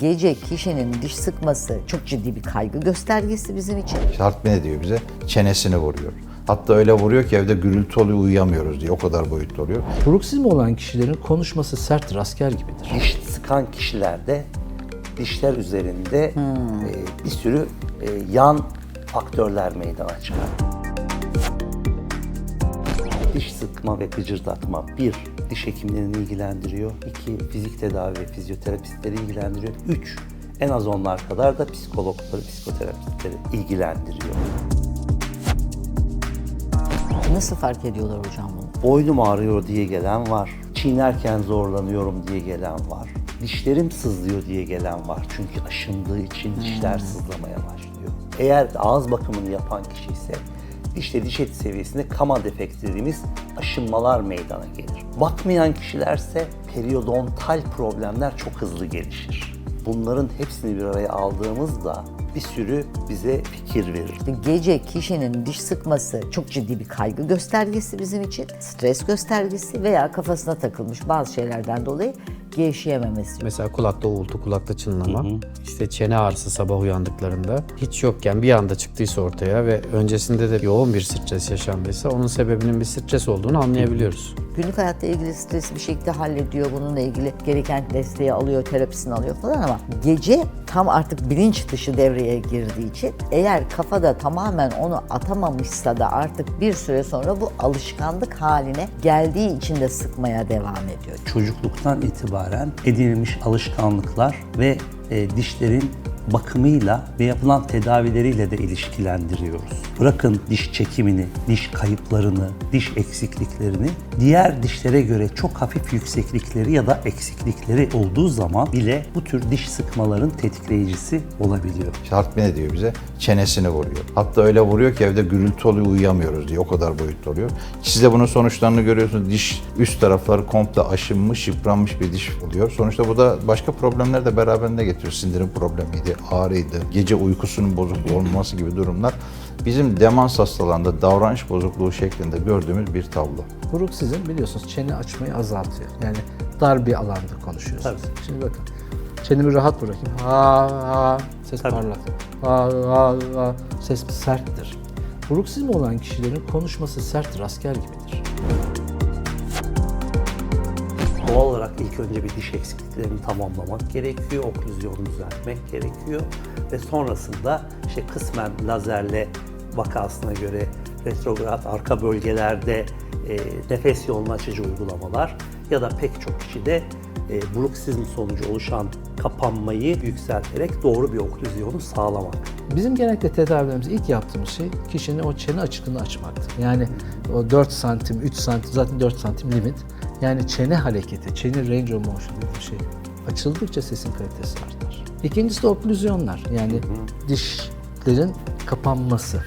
Gece kişinin diş sıkması çok ciddi bir kaygı göstergesi bizim için. Şart ne diyor bize? Çenesini vuruyor. Hatta öyle vuruyor ki evde gürültü oluyor uyuyamıyoruz diye o kadar boyutlu oluyor. Bruksizm olan kişilerin konuşması sert asker gibidir. diş sıkan kişilerde dişler üzerinde e, bir sürü e, yan faktörler meydana çıkar. Diş sıkma ve gıcırdatma bir, diş hekimlerini ilgilendiriyor. iki fizik tedavi ve fizyoterapistleri ilgilendiriyor. Üç, en az onlar kadar da psikologları, psikoterapistleri ilgilendiriyor. Nasıl fark ediyorlar hocam bunu? Boynum ağrıyor diye gelen var. Çiğnerken zorlanıyorum diye gelen var. Dişlerim sızlıyor diye gelen var. Çünkü aşındığı için dişler sızlamaya başlıyor. Eğer ağız bakımını yapan kişi ise dişte diş eti seviyesinde kama defekti dediğimiz aşınmalar meydana gelir. Bakmayan kişilerse periodontal problemler çok hızlı gelişir. Bunların hepsini bir araya aldığımızda bir sürü bize fikir verir. Gece kişinin diş sıkması çok ciddi bir kaygı göstergesi bizim için. Stres göstergesi veya kafasına takılmış bazı şeylerden dolayı gevşeyememesi. Mesela kulakta uğultu, kulakta çınlama, işte çene ağrısı sabah uyandıklarında hiç yokken bir anda çıktıysa ortaya ve öncesinde de yoğun bir stres yaşandıysa onun sebebinin bir stres olduğunu anlayabiliyoruz. Günlük hayatta ilgili stresi bir şekilde hallediyor. Bununla ilgili gereken desteği alıyor, terapisini alıyor falan ama gece tam artık bilinç dışı devreye girdiği için eğer kafada tamamen onu atamamışsa da artık bir süre sonra bu alışkanlık haline geldiği için de sıkmaya devam ediyor. çocukluktan itibaren edinilmiş alışkanlıklar ve e, dişlerin bakımıyla ve yapılan tedavileriyle de ilişkilendiriyoruz. Bırakın diş çekimini, diş kayıplarını, diş eksikliklerini, diğer dişlere göre çok hafif yükseklikleri ya da eksiklikleri olduğu zaman bile bu tür diş sıkmaların tetikleyicisi olabiliyor. Şart ne diyor bize? Çenesini vuruyor. Hatta öyle vuruyor ki evde gürültü oluyor uyuyamıyoruz diye o kadar boyutlu oluyor. Siz de bunun sonuçlarını görüyorsunuz. Diş üst tarafları komple aşınmış, yıpranmış bir diş oluyor. Sonuçta bu da başka problemler de beraberinde getiriyor. Sindirim problemiydi, ağrıydı, gece uykusunun bozuk olması gibi durumlar. Bizim demans hastalarında davranış bozukluğu şeklinde gördüğümüz bir tablo. Bruksizm biliyorsunuz çene açmayı azaltıyor. Yani dar bir alanda konuşuyorsunuz. Şimdi bakın. Çenemi rahat bırakayım. Ha ha ses parlak. Ha ha ha ses serttir. Bruksizm olan kişilerin konuşması sert asker gibidir. Önce bir diş eksikliklerini tamamlamak gerekiyor, oklüzyonu düzeltmek gerekiyor ve sonrasında işte kısmen lazerle vakasına göre retrograd arka bölgelerde e, nefes yolunu açıcı uygulamalar ya da pek çok kişide e, bruksizm sonucu oluşan kapanmayı yükselterek doğru bir oklüzyonu sağlamak. Bizim genellikle tedavilerimizde ilk yaptığımız şey kişinin o çene açıklığını açmaktır. Yani o 4 santim, 3 santim, zaten 4 santim limit. Yani çene hareketi, çene range of motion dediğim şey açıldıkça sesin kalitesi artar. İkincisi de oklüzyonlar. Yani dişlerin kapanması.